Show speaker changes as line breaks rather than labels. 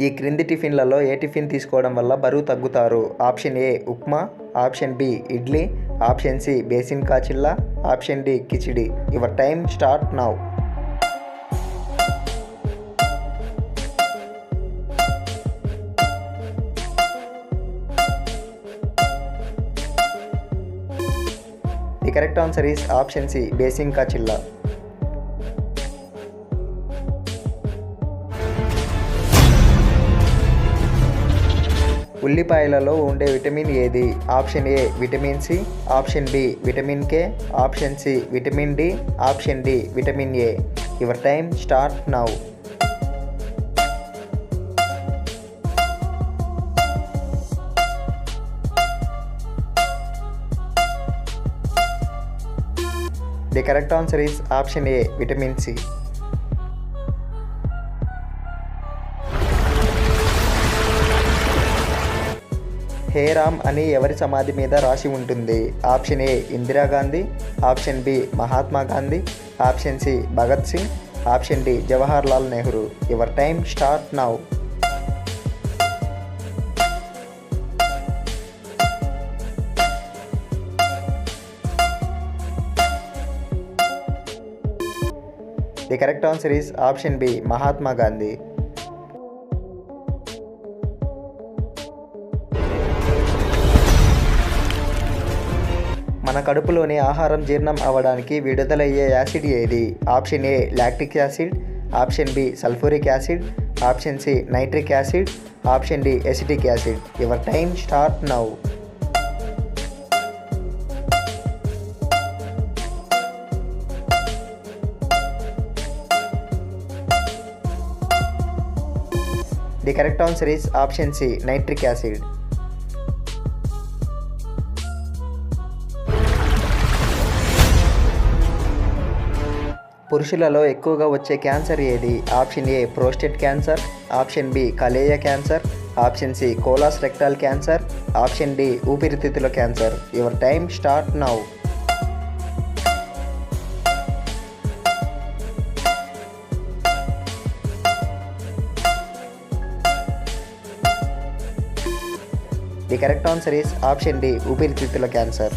ఈ క్రింది టిఫిన్లలో ఏ టిఫిన్ తీసుకోవడం వల్ల బరువు తగ్గుతారు? Option A upma. Option B idli. Option C besan కాచిల్లా. Option D khichdi. Your time start now. The correct answer is option C besan కాచిల్లా. ఉల్లిపాయలలో ఉండే విటమిన్ ఏది? Option A vitamin C option B vitamin K option C vitamin D option D vitamin A. Your time start now. The correct answer is option A vitamin C. Hey Ram అని ఎవరి సమాధి మీద రాసి ఉంటుంది? Option A Indira Gandhi option B Mahatma Gandhi option C Bhagat Singh option D Jawaharlal Nehru. Your time start now. The correct answer is option B Mahatma Gandhi. మన కడుపులోని ఆహారం జీర్ణం అవ్వడానికి విడుదలయ్యే యాసిడ్ ఏది? Option A lactic acid option B sulphuric acid option C nitric acid option D acetic acid. Your time start now. The correct answer is option C nitric acid. పురుషులలో ఎక్కువగా వచ్చే క్యాన్సర్ ఏది? Option A prostate cancer option B కలేయ cancer option C colorectal cancer option D ఊపిరితిత్తుల cancer. Your time start now. The correct answer is option D ఊపిరితిత్తుల cancer.